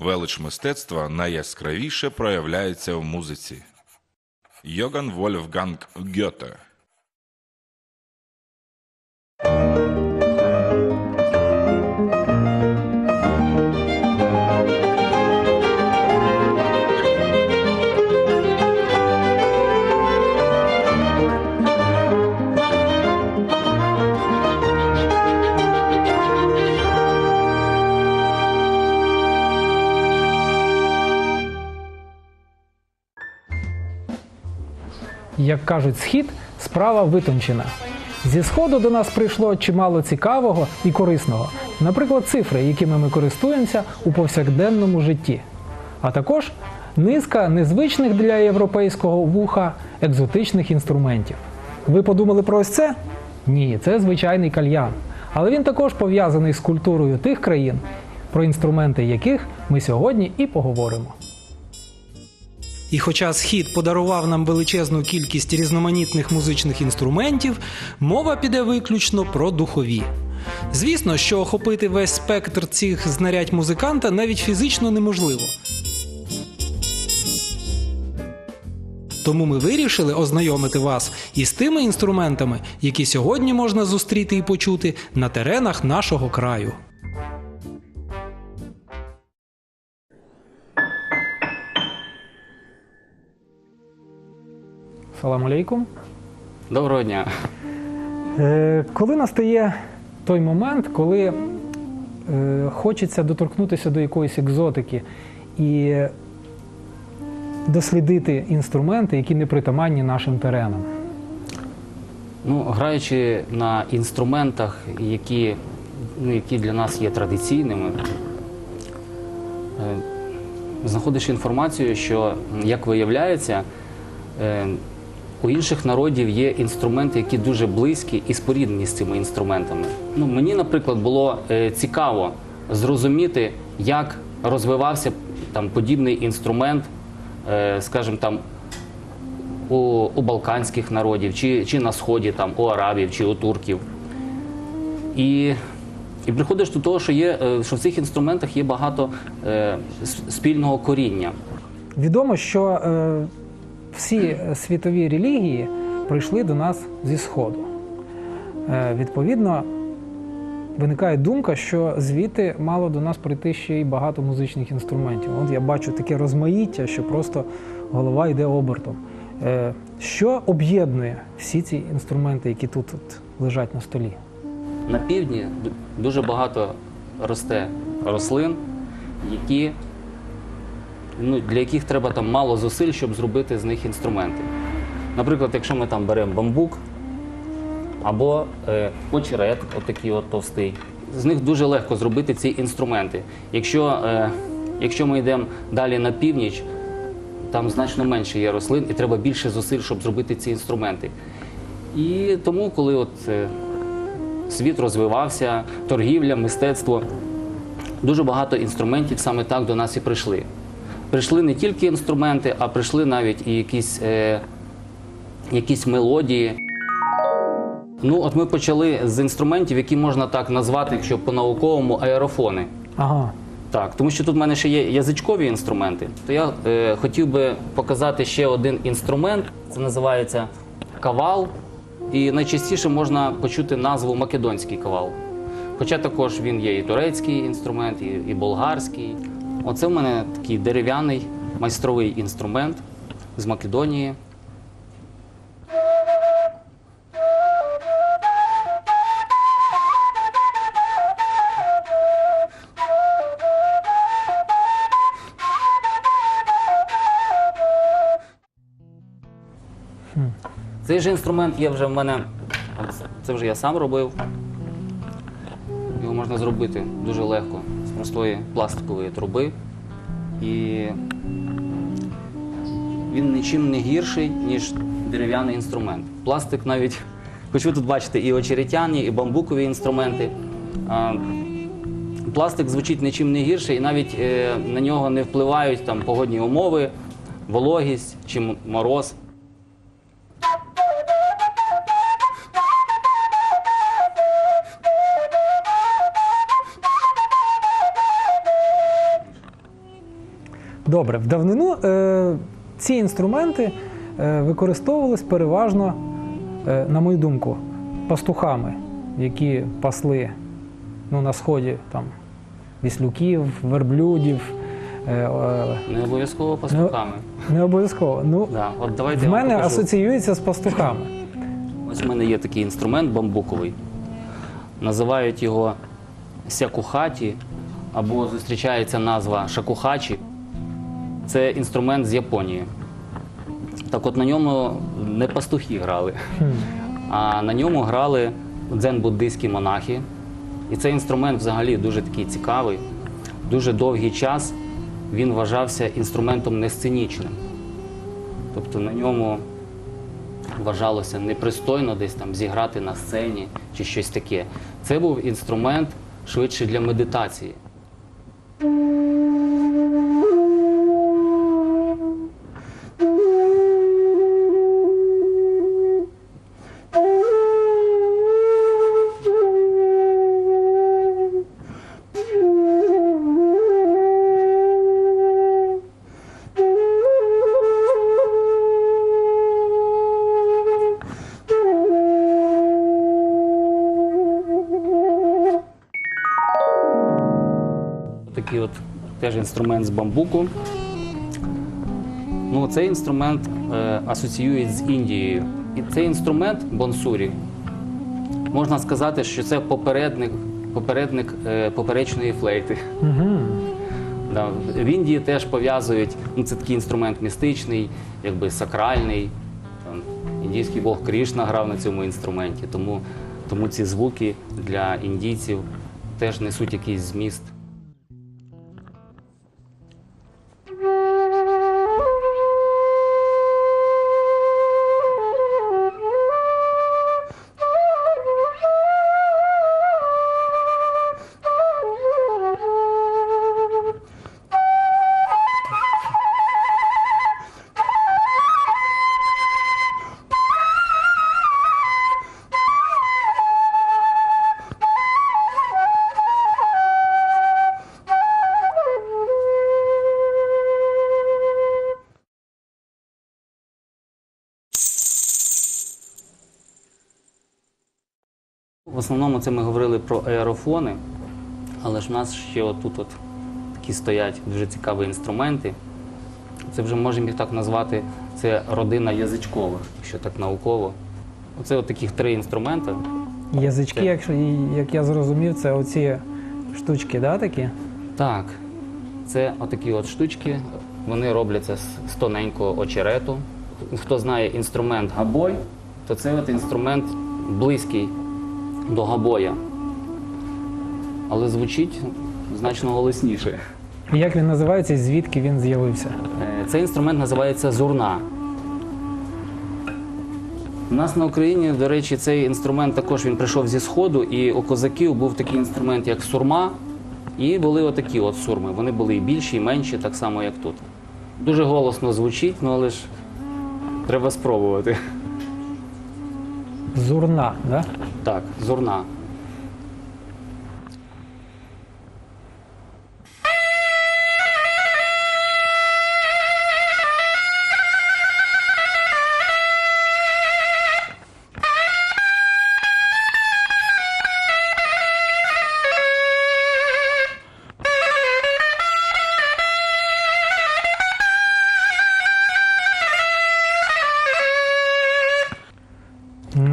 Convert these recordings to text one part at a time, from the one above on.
Велич мистецтва найяскравіше проявляється в музиці. Йоган Вольфганг Гьоте Як кажуть, схід справа витончена. Зі сходу до нас прийшло чимало цікавого і корисного, наприклад, цифри, якими ми користуємося у повсякденному житті, а також низка незвичних для європейського вуха екзотичних інструментів. Ви подумали про ось це? Ні, це звичайний кальян. Але він також пов'язаний з культурою тих країн, про інструменти яких ми сьогодні і поговоримо. І хоча схід подарував нам величезну кількість різноманітних музичних інструментів, мова піде виключно про духові. Звісно, що охопити весь спектр цих знарядь музиканта навіть фізично неможливо. Тому ми вирішили ознайомити вас із тими інструментами, які сьогодні можна зустріти і почути на теренах нашого краю. Салам алейкум. Доброго дня. Е, Коли настає той момент, коли е, хочеться доторкнутися до якоїсь екзотики і дослідити інструменти, які не притаманні нашим теренам. Ну, граючи на інструментах, які, ну, які для нас є традиційними, е, знаходиш інформацію, що, як виявляється, у інших народів є інструменти, які дуже близькі і споріднені з цими інструментами. Ну, мені, наприклад, було е, цікаво зрозуміти, як розвивався там подібний інструмент, е, скажімо там, у, у балканських народів, чи, чи на сході, там, у арабів, чи у турків. І, і приходиш до того, що, є, е, що в цих інструментах є багато е, спільного коріння. Відомо, що е, всі світові релігії прийшли до нас зі Сходу. Е, відповідно, виникає думка, що звідти мало до нас прийти ще й багато музичних інструментів. От я бачу таке розмаїття, що просто голова йде обертом. Е, що об'єднує всі ці інструменти, які тут от лежать на столі? На півдні дуже багато росте рослин, які, ну, для яких треба там мало зусиль, щоб зробити з них інструменти. Наприклад, якщо ми там беремо бамбук або е, очерет, отакий от товстий, з них дуже легко зробити ці інструменти. Якщо, е, якщо ми йдемо далі на північ, там значно менше є рослин і треба більше зусиль, щоб зробити ці інструменти. І тому, коли от е, світ розвивався, торгівля, мистецтво. Дуже багато інструментів саме так до нас і прийшли. Прийшли не тільки інструменти, а прийшли навіть і якісь, е, якісь мелодії. Ну, от ми почали з інструментів, які можна так назвати, якщо по-науковому, аерофони. Ага. Так, тому що тут в мене ще є язичкові інструменти. То я е, хотів би показати ще один інструмент. Це називається кавал. І найчастіше можна почути назву македонський кавал. Хоча також він є і турецький інструмент, і, і болгарський. Оце в мене такий дерев'яний майстровий інструмент з Македонії. Цей же інструмент є вже в мене. Це вже я сам робив. Його можна зробити дуже легко простої пластикової труби. І він нічим не гірший, ніж дерев'яний інструмент. Пластик навіть, хоч ви тут бачите і очеретяні, і бамбукові інструменти. Пластик звучить нічим не гірше, і навіть е, на нього не впливають там погодні умови, вологість чи мороз. Добре, в давнину е, ці інструменти е, використовувались переважно, е, на мою думку, пастухами, які пасли ну, на сході там, віслюків, верблюдів. Е, е, Не обов'язково пастухами. не обов'язково. Ну, Да. От давайте в я вам мене покажу. асоціюється з пастухами. Ось у мене є такий інструмент бамбуковий. Називають його сякухаті, або зустрічається назва шакухачі. Це інструмент з Японії. Так от на ньому не пастухи грали, а на ньому грали дзен-буддийські монахи. І цей інструмент взагалі дуже такий цікавий. Дуже довгий час він вважався інструментом несценічним. Тобто на ньому вважалося непристойно десь там зіграти на сцені чи щось таке. Це був інструмент швидше для медитації. Такий от теж інструмент з бамбуку. Ну, цей інструмент е, асоціюють з Індією. І цей інструмент бонсурі, можна сказати, що це попередник, попередник е, поперечної флейти. Угу. Да. В Індії теж пов'язують, ну, це такий інструмент містичний, якби сакральний. Там, індійський бог Крішна грав на цьому інструменті, тому, тому ці звуки для індійців теж несуть якийсь зміст. В основному це ми говорили про аерофони, але ж в нас ще отут от такі стоять дуже цікаві інструменти. Це вже можемо їх так назвати, це родина язичкових, якщо так науково. Оце от таких три інструменти. Язички, Це- якщо, як я зрозумів, це оці штучки, да, такі? Так, це отакі от штучки. Вони робляться з, з тоненького очерету. Хто знає інструмент габой, то це от інструмент близький до габоя. Але звучить значно голосніше. Як він називається і звідки він з'явився? Е, Цей інструмент називається зурна. У нас на Україні, до речі, цей інструмент також він прийшов зі Сходу, і у козаків був такий інструмент, як сурма, і були отакі от сурми. Вони були і більші, і менші, так само, як тут. Дуже голосно звучить, ну але ж треба спробувати. Зурна, да? Так, зурна.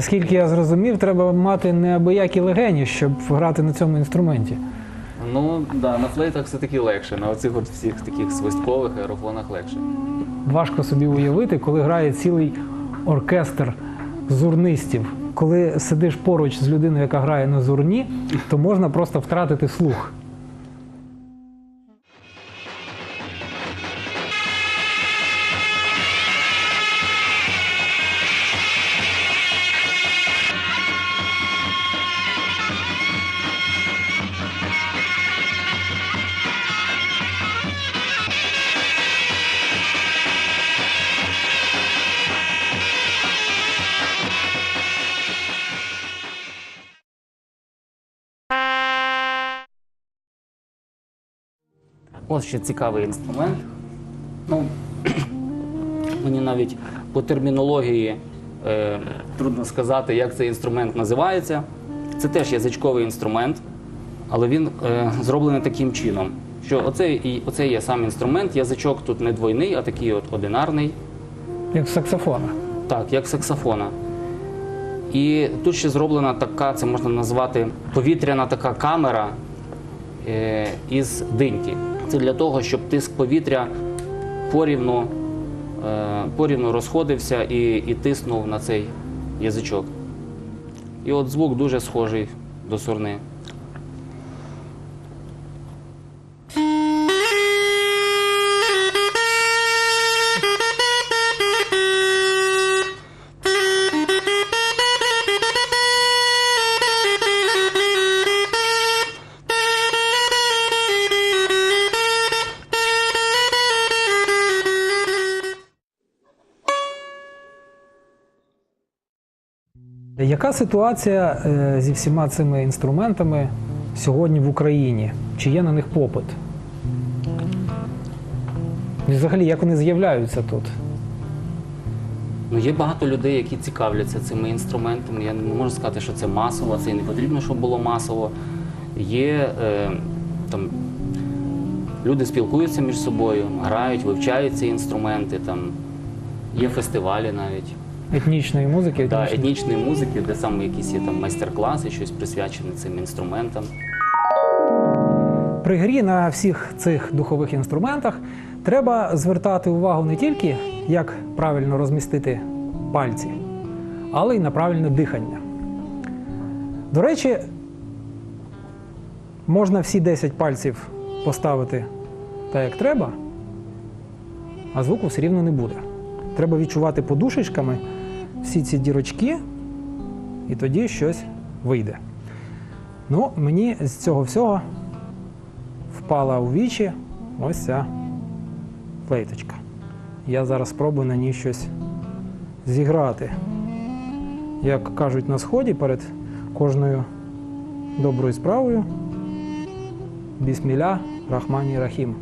Наскільки я зрозумів, треба мати неабиякі легені, щоб грати на цьому інструменті. Ну, да, на флейтах все-таки легше, на оцих от всіх таких свисткових аерофонах легше. Важко собі уявити, коли грає цілий оркестр зурнистів. Коли сидиш поруч з людиною, яка грає на зурні, то можна просто втратити слух. Ось ще цікавий інструмент. Ну, мені навіть по термінології е, трудно сказати, як цей інструмент називається. Це теж язичковий інструмент, але він е, зроблений таким чином, що оце, і, оце є сам інструмент, язичок тут не двойний, а такий от одинарний, Як саксофона. так, як саксофона. І тут ще зроблена така, це можна назвати повітряна така камера е, із диньки. Це для того, щоб тиск повітря порівну, е, порівну розходився і, і тиснув на цей язичок. І от звук дуже схожий до сурни. Яка ситуація е, зі всіма цими інструментами сьогодні в Україні? Чи є на них попит? Взагалі, як вони з'являються тут? Ну, є багато людей, які цікавляться цими інструментами. Я не можу сказати, що це масово, це і не потрібно, щоб було масово. Є е, там, люди спілкуються між собою, грають, вивчають ці інструменти. Там, є фестивалі навіть Етнічної музики? да, етнічної- етнічної музики, де саме якісь є там майстер-класи, щось присвячене цим інструментам. При грі на всіх цих духових інструментах треба звертати увагу не тільки, як правильно розмістити пальці, але й на правильне дихання. До речі, можна всі 10 пальців поставити так, як треба, а звуку все рівно не буде. Треба відчувати подушечками всі ці дірочки, і тоді щось вийде. Ну, мені з цього всього впала у вічі ось ця флейточка. Я зараз спробую на ній щось зіграти. Як кажуть на сході перед кожною доброю справою. Бісміля Рахмані Рахім.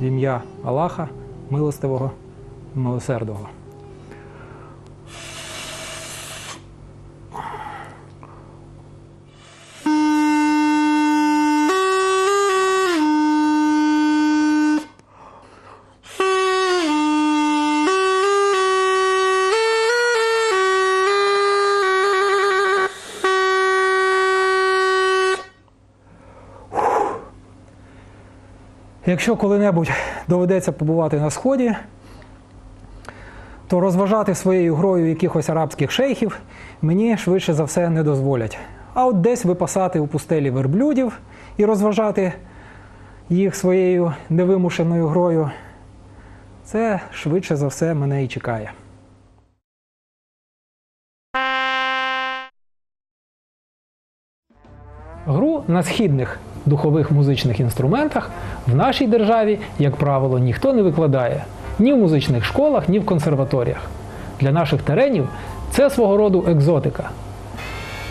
В ім'я Аллаха, милостивого милосердого. Якщо коли-небудь доведеться побувати на сході, то розважати своєю грою якихось арабських шейхів мені швидше за все не дозволять. А от десь випасати у пустелі верблюдів і розважати їх своєю невимушеною грою, це швидше за все мене і чекає. Гру на східних духових музичних інструментах в нашій державі, як правило, ніхто не викладає ні в музичних школах, ні в консерваторіях. Для наших теренів це свого роду екзотика,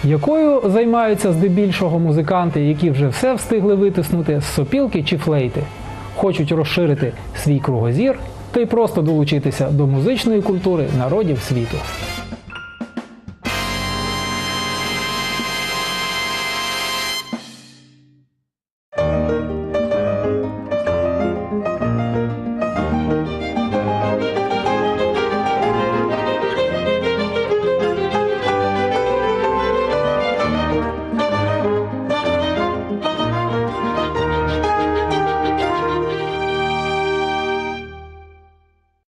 якою займаються здебільшого музиканти, які вже все встигли витиснути з сопілки чи флейти, хочуть розширити свій кругозір та й просто долучитися до музичної культури народів світу.